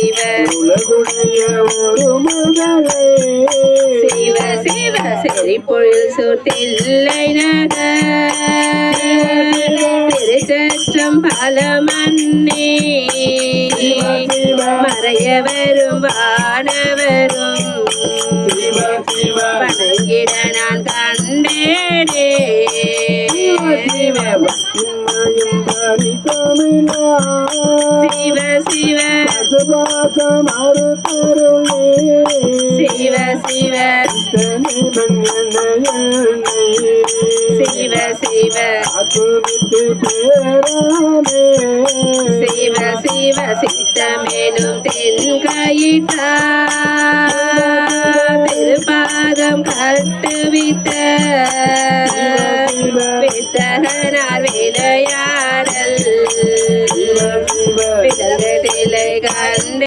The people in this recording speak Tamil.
சிவ உலகுடைய ஒரு மகளே. சிவ சிவ செறிப்பொழில் சுத்தில்லை நகர். திருச்சற்றம் பல மன்னே. மறைய வரும் வானவரும். வணங்கிட நான் கண்டேனே சிவ சிவ. சுபாசம் அறுத்தருளே சிவ சிவ. சிவ சிவ. அத்துமித்து பேரானே சிவ சிவ. சித்தமேலும் தென்காயிற்றா. திருப்பாதம் கட்டுவித்த. grande.